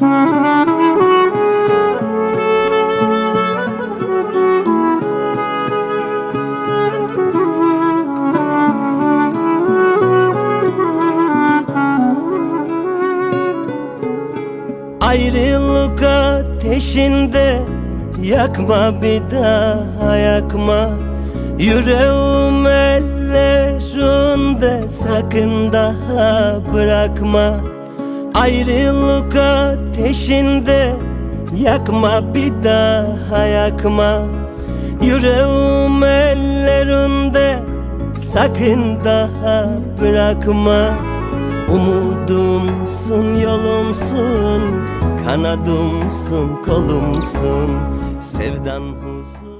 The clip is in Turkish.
Ayrılık ateşinde Yakma bir daha yakma. Yüreğim ellerinde Sakın daha bırakma. Ayrılık ateşinde Yakma bir daha yakma. Yüreğim ellerinde Sakın daha bırakma. Umudumsun, yolumsun Kanadımsın, kolumsun. Sevdan huzur